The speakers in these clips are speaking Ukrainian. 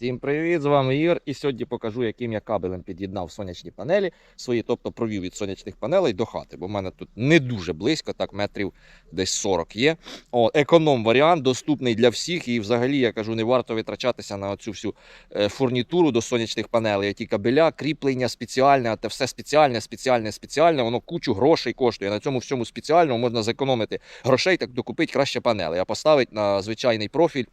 Всім привіт, з вами Ігор. І сьогодні покажу, яким я кабелем під'єднав сонячні панелі свої, тобто провів від сонячних панелей до хати, бо в мене тут не дуже близько, так метрів десь 40 є. О, економ варіант, доступний для всіх. І взагалі я кажу, не варто витрачатися на цю всю е, фурнітуру до сонячних панелей. Ті кабеля, кріплення спеціальне, а все спеціальне, спеціальне, спеціальне. Воно кучу грошей коштує. На цьому всьому спеціальному можна зекономити грошей, так докупити краще панели, а поставити на звичайний профіль.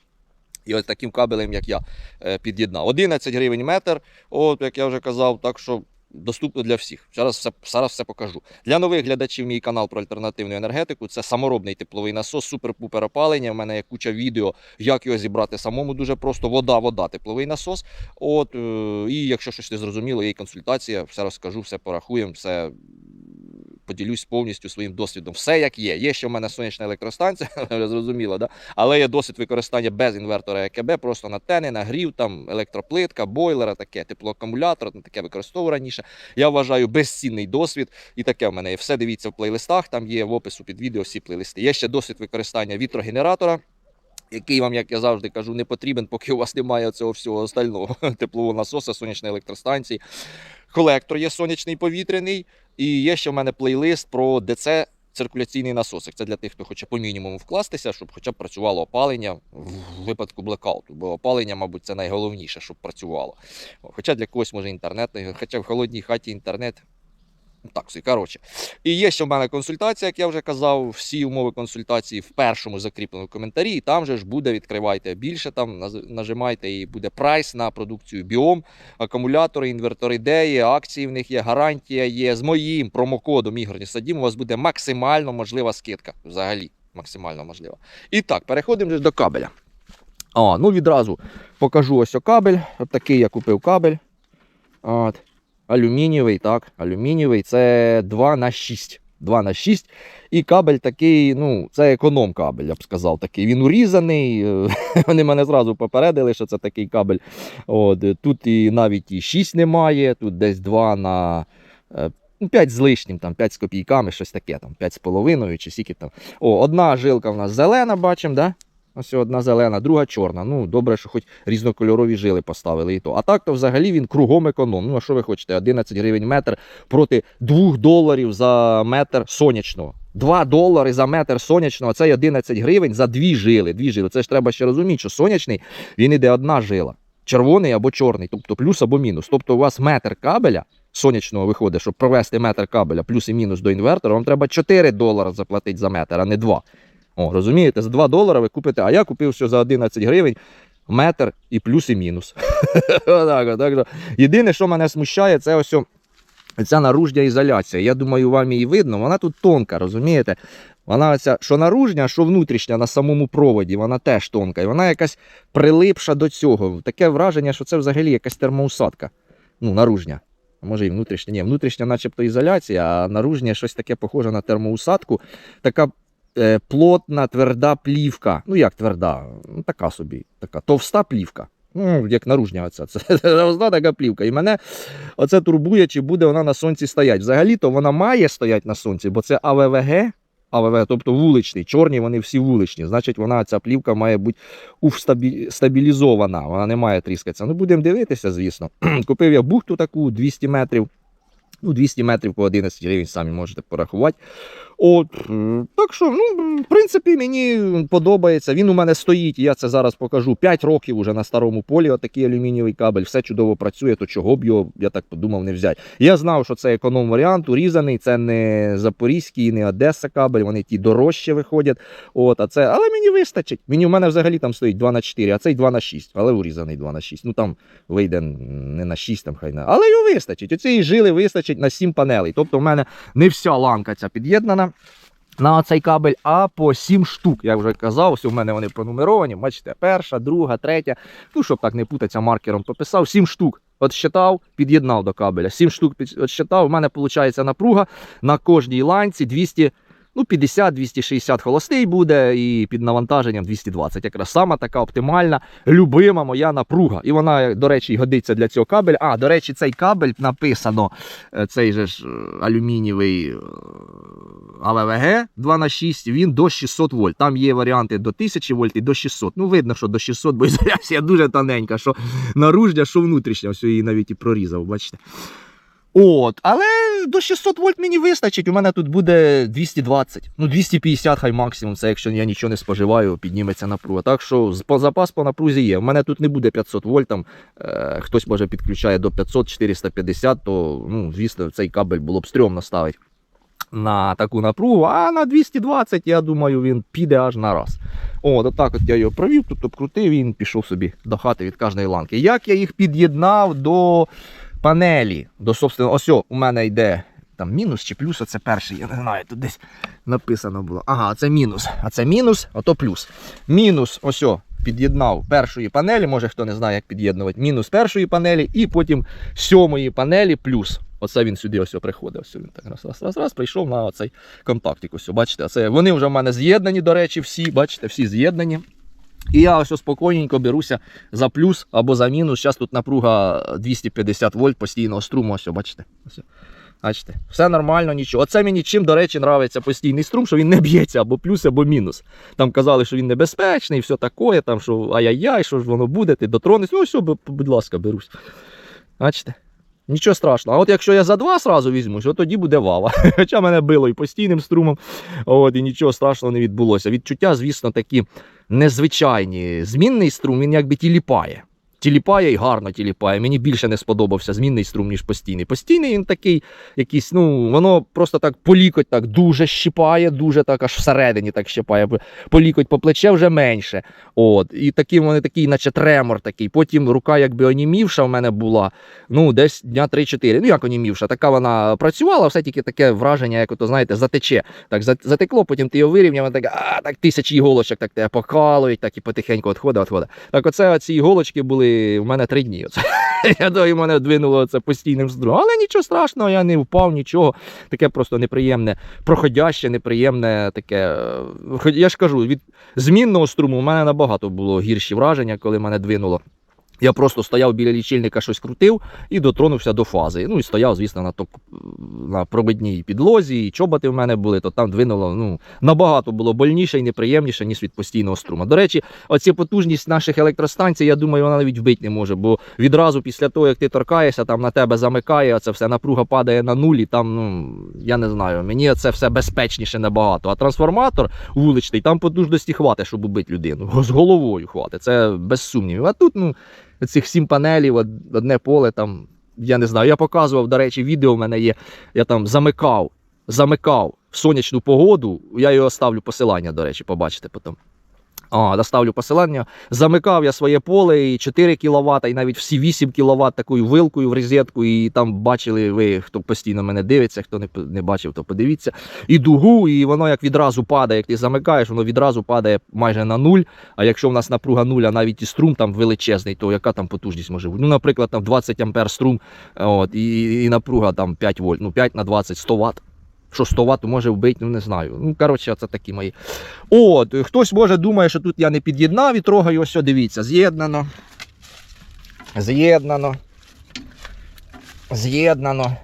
І ось таким кабелем, як я е, під'єднав. 11 гривень метр, от як я вже казав, так що доступно для всіх. Зараз все, зараз все покажу. Для нових глядачів мій канал про альтернативну енергетику. Це саморобний тепловий насос, супер-пупер опалення. У мене є куча відео, як його зібрати самому. Дуже просто вода, вода, тепловий насос. От, е, і якщо щось не зрозуміло, є консультація, все розкажу, все порахуємо, все поділюсь повністю своїм досвідом. Все як є. Є ще в мене сонячна електростанція, зрозуміло, да? але є досвід використання без інвертора ЕКБ, просто на тени, нагрів, там електроплитка, бойлера, таке, теплоакумулятор, ну, таке використовував раніше. Я вважаю безцінний досвід. І таке в мене є. Все дивіться в плейлистах, там є в опису під відео всі плейлисти. Є ще досвід використання вітрогенератора. Який вам, як я завжди кажу, не потрібен, поки у вас немає цього всього остального теплового насоса, сонячної електростанції. Колектор є сонячний повітряний, і є ще в мене плейлист про ДЦ циркуляційний насосик. Це для тих, хто хоче по мінімуму вкластися, щоб хоча б працювало опалення в випадку блекауту. Бо опалення, мабуть, це найголовніше, щоб працювало. Хоча для когось може інтернет, хоча в холодній хаті інтернет. Так, все, коротше. І є ще в мене консультація, як я вже казав, всі умови консультації в першому закріпленому коментарі. І там же ж буде, відкривайте більше, там нажимайте і буде прайс на продукцію біом, акумулятори, інвертори, де є, акції в них є, гарантія є. З моїм промокодом Ігор Садім у вас буде максимально можлива скидка. Взагалі, максимально можлива. І так, переходимо вже до кабеля. А, ну відразу покажу ось о кабель. От такий я купив кабель. От. Алюмінієвий, так, алюмінієвий це 2 на 6. 2 на 6. І кабель такий, ну, це економ кабель, я б сказав. такий. Він урізаний. Вони мене зразу попередили, що це такий кабель. От, тут і навіть і 6 немає, тут десь 2 на. е, Ну, 5 з лишнім, там 5 з копійками, щось таке, там 5 з половиною чи скільки там. О, одна жилка в нас зелена, бачимо, да? Ось одна зелена, друга чорна. Ну, добре, що хоч різнокольорові жили поставили і то. А так то взагалі він кругом економ. Ну, а що ви хочете? 11 гривень метр проти 2 доларів за метр сонячного. 2 долари за метр сонячного, це й 11 гривень за дві жили. Дві жили. Це ж треба ще розуміти, що сонячний він іде одна жила. Червоний або чорний, тобто плюс або мінус. Тобто у вас метр кабеля сонячного виходить, щоб провести метр кабеля плюс і мінус до інвертора, вам треба 4 долари заплатити за метр, а не 2. О, розумієте, за 2 долари ви купите, а я купив все за 11 гривень, метр і плюс і мінус. Єдине, що мене смущає, це ось ця наружня ізоляція. Я думаю, вам її видно, вона тут тонка, розумієте? Вона оця, що наружня, що внутрішня на самому проводі, вона теж тонка. І вона якась прилипша до цього. Таке враження, що це взагалі якась термоусадка. Ну, наружня. Може і внутрішня. Ні, внутрішня, начебто, ізоляція, а наружня щось таке похоже на термоусадку. Така плотна, тверда плівка. Ну як тверда? Ну, така собі, така товста плівка. Ну, як наружня оця. Це товста така плівка. І мене оце турбує, чи буде вона на сонці стояти. Взагалі-то вона має стояти на сонці, бо це АВВГ. АВВ, тобто вуличний, чорні, вони всі вуличні. Значить, вона ця плівка має бути стабілізована, вона не має тріскатися. Ну, будемо дивитися, звісно. Купив я бухту таку 200 метрів. Ну, 200 метрів по 11 гривень, самі можете порахувати. От, так що, ну, в принципі, мені подобається. Він у мене стоїть, я це зараз покажу. 5 років уже на старому полі, отакий алюмінієвий кабель, все чудово працює, то чого б його, я так подумав, не взяти. Я знав, що це економ варіант, урізаний, це не Запорізький, не Одеса кабель, вони ті дорожче виходять. От, а це, але мені вистачить. Мені у мене взагалі там стоїть 2 на 4, а цей 2 на 6, але урізаний 2 на 6. Ну там вийде не на 6, там хай на. Але його вистачить. Оцієї жили вистачить на 7 панелей. Тобто в мене не вся ланка ця під'єднана. На цей кабель, а по 7 штук, як вже казав, ось у мене вони пронумеровані. Бачите, перша, друга, третя. Ну, щоб так не путатися, маркером пописав. 7 штук. От під'єднав до кабеля. 7 штук підсчитав. У мене виходить напруга на кожній ланці 200 Ну, 50-260 холостий буде, і під навантаженням 220. Якраз сама така оптимальна, любима моя напруга. І вона, до речі, годиться для цього кабеля. А, до речі, цей кабель написано, е, цей же ж е, алюмінієвий е, АВВГ 2х6, він до 600 вольт. Там є варіанти до 1000 вольт і до 600. Ну, видно, що до 600, бо ізоляція дуже тоненька, що наружня, що внутрішня. Ось її навіть і прорізав, бачите. От, але до 600 вольт мені вистачить. У мене тут буде 220. Ну, 250 хай максимум. Це якщо я нічого не споживаю, підніметься напруга. Так що запас по напрузі є. У мене тут не буде 500 вольт. Там, е, хтось може підключає до 500 450, то ну, звісно, цей кабель було б стрьомно ставити на таку напругу. А на 220, я думаю, він піде аж на раз. От, отак от я його провів, тут обкрутив, він пішов собі до хати від кожної ланки. Як я їх під'єднав до панелі, до собственно, ось у мене йде там мінус чи плюс, оце перший, я не знаю, тут десь написано було. Ага, це мінус. А це мінус, а то плюс. Мінус, ось під'єднав першої панелі, може хто не знає, як під'єднувати, мінус першої панелі, і потім сьомої панелі плюс. Оце він сюди ось приходив. Ось він так раз, раз, раз, раз, прийшов на цей контактик. Ось, бачите, це вони вже в мене з'єднані, до речі, всі, бачите, всі з'єднані. І я ось спокійненько беруся за плюс або за мінус. Зараз тут напруга 250 вольт постійного струму. Ось, бачите. Ось. Бачите, все нормально, нічого. Оце мені чим, до речі, нравиться постійний струм, що він не б'ється або плюс, або мінус. Там казали, що він небезпечний, все таке, там, що ай-яй-яй, що ж воно буде, ти дотронешся. Ну, все, будь ласка, берусь. Бачите? Нічого страшного. А от якщо я за два сразу візьмусь, от тоді буде вава. Хоча мене било і постійним струмом, от, і нічого страшного не відбулося. Відчуття, звісно, такі незвичайні. Змінний струм, він якби тіліпає. Тіліпає і гарно тіліпає. Мені більше не сподобався змінний струм, ніж постійний. Постійний він такий, якийсь, ну, воно просто так по лікоть так дуже щипає, дуже так аж всередині так щипає. По лікоть, по плече вже менше. От. І такий вони такий, наче тремор такий. Потім рука якби онімівша в мене була. Ну, десь дня 3-4. Ну, як онімівша, така вона працювала, все тільки таке враження, як ото, знаєте, затече. Так затекло, потім ти його вирівняв, так, а, так тисячі іголочок так тебе покалують, так і потихеньку відходить, відходить. Так оце ці іголочки були в мене три дні. Оце. Я думаю, мене двинуло це постійним струмом. Але нічого страшного, я не впав, нічого. Таке просто неприємне, проходяще, неприємне таке. е, Я ж кажу, від змінного струму у мене набагато було гірші враження, коли мене двинуло. Я просто стояв біля лічильника, щось крутив і дотронувся до фази. Ну і стояв, звісно, на топ на пробидній підлозі, і чоботи в мене були, то там двинуло ну, набагато було больніше і неприємніше, ніж від постійного струму. До речі, оці потужність наших електростанцій, я думаю, вона навіть вбити не може, бо відразу після того, як ти торкаєшся, там на тебе замикає, це все напруга падає на нуль, і там, ну я не знаю, мені це все безпечніше набагато. А трансформатор вуличний, там потужності хватить, щоб убити людину. З головою хватить, це без сумнівів. А тут, ну, цих сім панелів, одне поле там. Я не знаю, я показував, до речі, відео в мене є. Я там замикав, замикав в сонячну погоду. Я його ставлю посилання, до речі, побачите потім. А, доставлю посилання. Замикав я своє поле і 4 кВт, і навіть всі 8 кВт такою вилкою в розетку. І там бачили ви, хто постійно мене дивиться, хто не, не бачив, то подивіться. І дугу, і воно як відразу падає, як ти замикаєш, воно відразу падає майже на нуль. А якщо в нас напруга нуль, а навіть і струм там величезний, то яка там потужність може бути? Ну, наприклад, там 20 ампер струм, от, і, і напруга там 5 вольт, ну 5 на 20, 100 Вт. Що 100 Вт може вбити, ну не знаю. Ну, коротше, це такі мої. От, хтось може думає, що тут я не під'єднав і трогаю, ось, дивіться, з'єднано. З'єднано. З'єднано.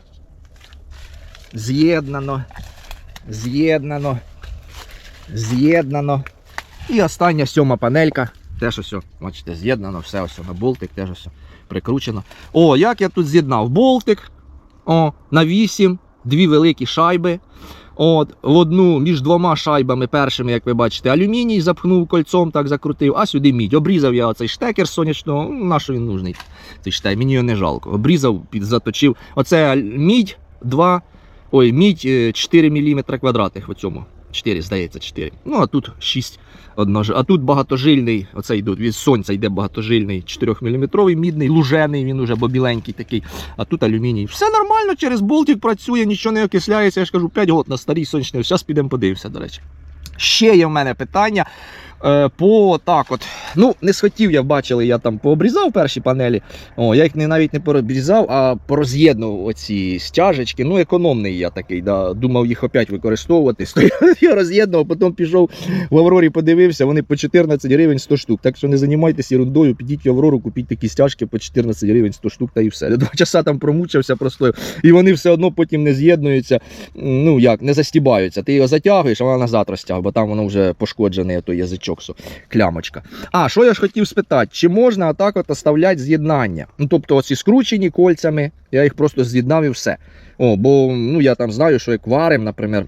З'єднано. З'єднано. З'єднано. І остання сьома панелька. Теж ось, бачите, з'єднано, все ось на болтик, теж ось прикручено. О, як я тут з'єднав болтик. О, на 8, дві великі шайби. От, в одну між двома шайбами першими, як ви бачите, алюміній запхнув кольцом, так закрутив, а сюди мідь. Обрізав я оцей штекер сонячного. Ну, на що він нужний? Цей штекер, мені його не жалко. Обрізав, заточив. Оце мідь 2, ой, мідь е, 4 мм квадратних в цьому. 4, здається, 4. Ну, а тут 6 однож... А тут багатожильний, оце йдуть, від сонця йде багатожильний 4-мм мідний, лужений, він уже бобіленький такий. А тут алюміній. Все нормально, через болтик працює, нічого не окисляється. Я ж кажу, 5 год на старій сонячний. Зараз підемо подивимося, до речі. Ще є в мене питання. Е, по так от. Ну, не схотів я, бачили, я там пообрізав перші панелі. О, я їх не, навіть не порозрізав, а пороз'єднував оці стяжечки. Ну, економний я такий, да. думав їх опять використовувати. Я роз'єднував, потім пішов в Аврорі, подивився, вони по 14 гривень 100 штук. Так що не займайтеся ерундою, підіть в Аврору, купіть такі стяжки по 14 гривень 100 штук та і все. Два часа там промучився просто. І вони все одно потім не з'єднуються. Ну як, не застібаються. Ти його затягуєш, а вона назад розтягує, бо там воно вже пошкоджений той язичок, со, клямочка. А що я ж хотів спитати, чи можна отак от оставляти з'єднання? Ну тобто оці скручені кольцями, я їх просто з'єднав і все. О, бо ну я там знаю, що як варим, наприклад.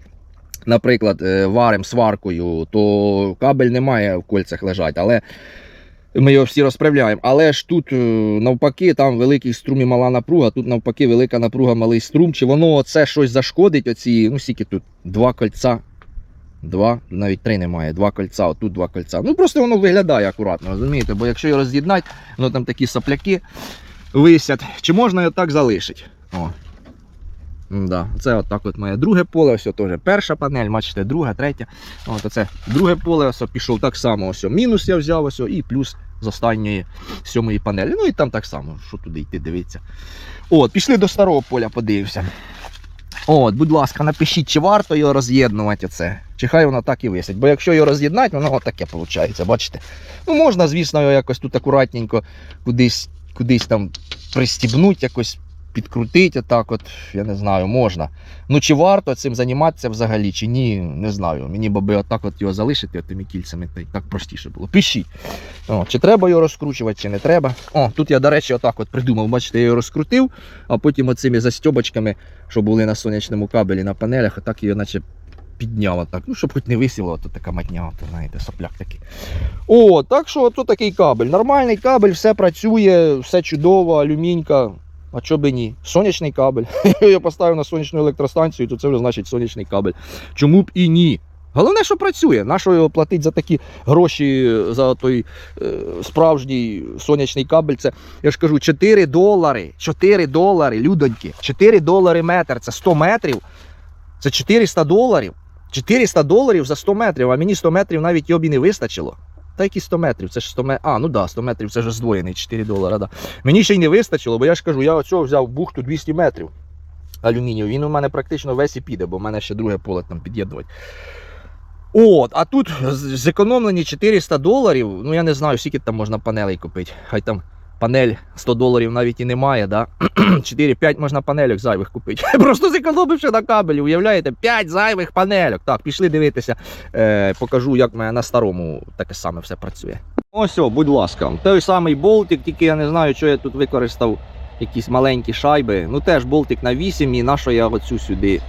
Наприклад, е, варим сваркою, то кабель не має в кольцях лежати, але ми його всі розправляємо. Але ж тут е, навпаки, там великий струм і мала напруга, тут навпаки велика напруга, малий струм. Чи воно оце щось зашкодить? Оці, ну скільки тут? Два кольця. Два, навіть три немає, два кольця, отут два кольця. Ну просто воно виглядає акуратно, розумієте? Бо якщо його роз'єднати, воно там такі сопляки висять. Чи можна його так залишити? О. Да. Це отак от моє друге поле, ось теж перша панель, бачите, друга, третя. От оце друге поле, ось пішов так само. Ось мінус я взяв ось і плюс з останньої сьомої панелі. Ну і там так само, що туди йти, дивіться. От, пішли до старого поля, подивився. От, будь ласка, напишіть, чи варто його роз'єднувати це. Чи хай воно так і висить. Бо якщо його роз'єднати, воно таке виходить, бачите? Ну, можна, звісно, його якось тут акуратненько кудись, кудись там пристібнути, якось підкрутити, отак от, я не знаю, можна. Ну чи варто цим займатися взагалі, чи ні, не знаю. Мені би отак от його залишити тими кільцями, так простіше було. Пишіть. О, чи треба його розкручувати, чи не треба. О, тут я, до речі, отак от придумав. Бачите, я його розкрутив, а потім оцими застьобочками, що були на сонячному кабелі на панелях, отак його наче підняв отак. Ну, щоб хоч не висіло, то така матня, то знаєте, сопляк такий. О, так що ото такий кабель. Нормальний кабель, все працює, все чудово, алюмінька. А чого би ні? Сонячний кабель. Я поставив на сонячну електростанцію, то це вже значить сонячний кабель. Чому б і ні? Головне, що працює. Нащо його платити за такі гроші за той е, справжній сонячний кабель? Це я ж кажу, 4 долари. 4 долари, людоньки. 4 долари метр. Це 100 метрів. Це 400 доларів. 400 доларів за 100 метрів, а мені 100 метрів навіть йобі не вистачило. Та які 100 метрів? Це ж 100 метрів. А, ну да, 100 метрів це ж здвоєний 4 долара. Да. Мені ще й не вистачило, бо я ж кажу, я оцього взяв бухту 200 метрів алюмінію. Він у мене практично весь і піде, бо в мене ще друге поле там під'єднувати. От, а тут зекономлені 400 доларів. Ну я не знаю, скільки там можна панелей купити. Хай там панель 100 доларів навіть і немає, да? 4-5 можна панельок зайвих купити. Просто зекономивши на кабелі, уявляєте? 5 зайвих панельок. Так, пішли дивитися. Е, покажу, як мене на старому таке саме все працює. Ось, о, будь ласка, той самий болтик, тільки я не знаю, що я тут використав якісь маленькі шайби. Ну теж болтик на 8 і на що я оцю сюди.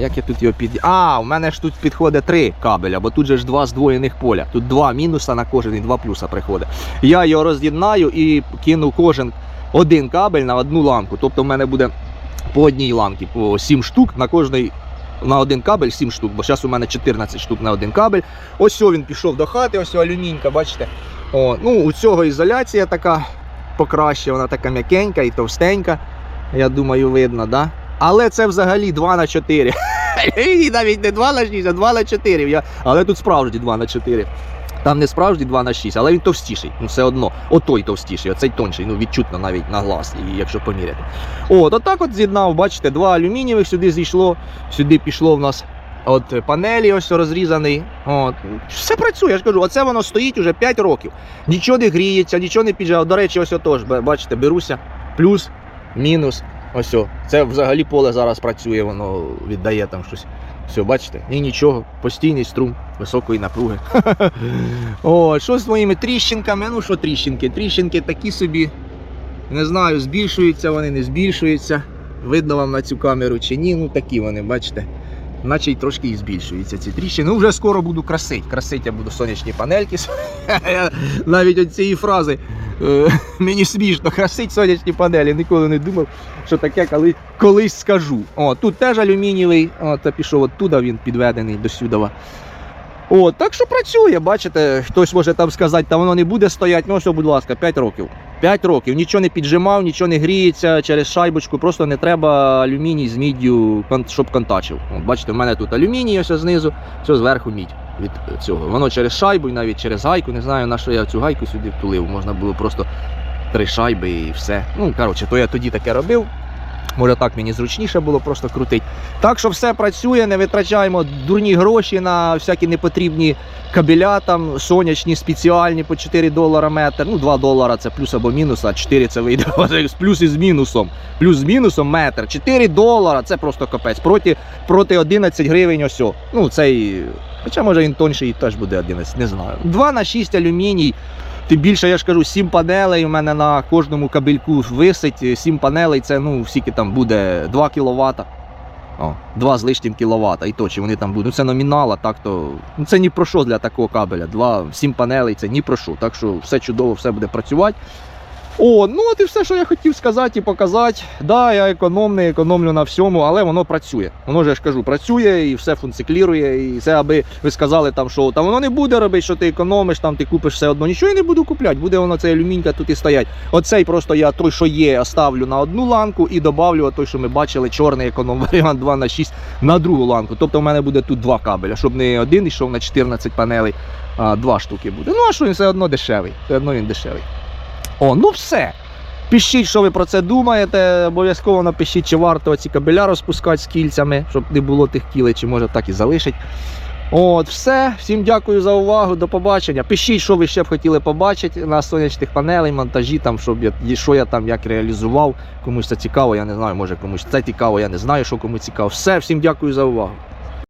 Як я тут його під. А, у мене ж тут підходить три кабеля, бо тут же ж два здвоєних поля. Тут два мінуса на кожен і два плюса приходить. Я його роз'єднаю і кину кожен один кабель на одну ламку. Тобто в мене буде по одній ламці, по 7 штук на кожний. На один кабель 7 штук, бо зараз у мене 14 штук на один кабель. Ось він пішов до хати, ось алюмінька, бачите. О, ну, у цього ізоляція така покраще, вона така м'якенька і товстенька. Я думаю, видно, да? Але це взагалі 2 на 4. І навіть не 2 на 6, а 2 на 4. Я... Але тут справді 2 на 4. Там не справді 2 на 6, але він товстіший. Ну все одно. Отой товстіший, оцей тонший, ну відчутно навіть на глаз, якщо поміряти. От, отак от з'єднав, бачите, два алюмінієвих сюди зійшло, сюди пішло в нас. От панелі ось розрізаний. От. Все працює, я ж кажу, оце воно стоїть уже 5 років. Нічого не гріється, нічого не піджав. До речі, ось отож, бачите, беруся. Плюс, мінус. Ось о. Це взагалі поле зараз працює, воно віддає там щось. Все, бачите? І нічого. Постійний струм високої напруги. О, що з моїми тріщинками? Ну що тріщинки? Тріщинки такі собі. Не знаю, збільшуються вони, не збільшуються. Видно вам на цю камеру чи ні, ну такі вони, бачите. Наче й трошки і збільшуються ці тріщини. Ну, вже скоро буду красити. Красить я буду сонячні панельки. Навіть от цієї фрази е, мені смішно, красить сонячні панелі. Ніколи не думав, що таке коли, колись скажу. О, тут теж алюмінієвий, та пішов оттуда, він підведений до сюдова. О, так що працює, бачите, хтось може там сказати, та воно не буде стояти. Ну, все, будь ласка, 5 років. 5 років. Нічого не піджимав, нічого не гріється через шайбочку, просто не треба алюміній з міддю, щоб контачив. От, бачите, в мене тут алюміній ось знизу, все зверху мідь. від цього. Воно через шайбу і навіть через гайку. Не знаю, на що я цю гайку сюди втулив. Можна було просто три шайби і все. Ну, коротше, то я тоді таке робив. Може так мені зручніше було просто крутити. Так що все працює, не витрачаємо дурні гроші на всякі непотрібні кабеля, там сонячні, спеціальні по 4 долара метр. Ну, 2 долара це плюс або мінус, а 4 це вийде з плюс і з мінусом. Плюс з мінусом метр. 4 долара це просто капець. Проти, проти 11 гривень ось. Ну, цей. Хоча може він тонший і теж буде 11, не знаю. 2 на 6 алюміній. Тим більше, я ж кажу, 7 панелей у мене на кожному кабельку висить. 7 панелей це ну, скільки там буде 2 кВт. О, 2 з лишнім кВт. І то, чи вони там будуть. Ну це номінала, так то. Ну це ні про що для такого кабеля. 2, 7 панелей це ні про що. Так що все чудово, все буде працювати. О, ну от і все, що я хотів сказати і показати. Да, я економний, економлю на всьому, але воно працює. Воно ж я ж кажу, працює і все функціклірує. І це аби ви сказали там, що там воно не буде робити, що ти економиш, там ти купиш все одно. Нічого я не буду купляти, буде воно цей алюмінька тут і стоять. Оцей просто я той, що є, оставлю на одну ланку і добавлю той, що ми бачили, чорний економ варіант 2 на 6 на другу ланку. Тобто в мене буде тут два кабеля, щоб не один йшов на 14 панелей, а два штуки буде. Ну а що він все одно дешевий. Все одно він дешевий. О, ну все. Пишіть, що ви про це думаєте. Обов'язково напишіть, чи варто ці кабеля розпускати з кільцями, щоб не було тих кілей, чи може так і залишить. От, все. Всім дякую за увагу. До побачення. Пишіть, що ви ще б хотіли побачити на сонячних панелей, монтажі, там, щоб я, що я там як реалізував. Комусь це цікаво, я не знаю, може комусь це цікаво, я не знаю, що кому цікаво. Все, всім дякую за увагу.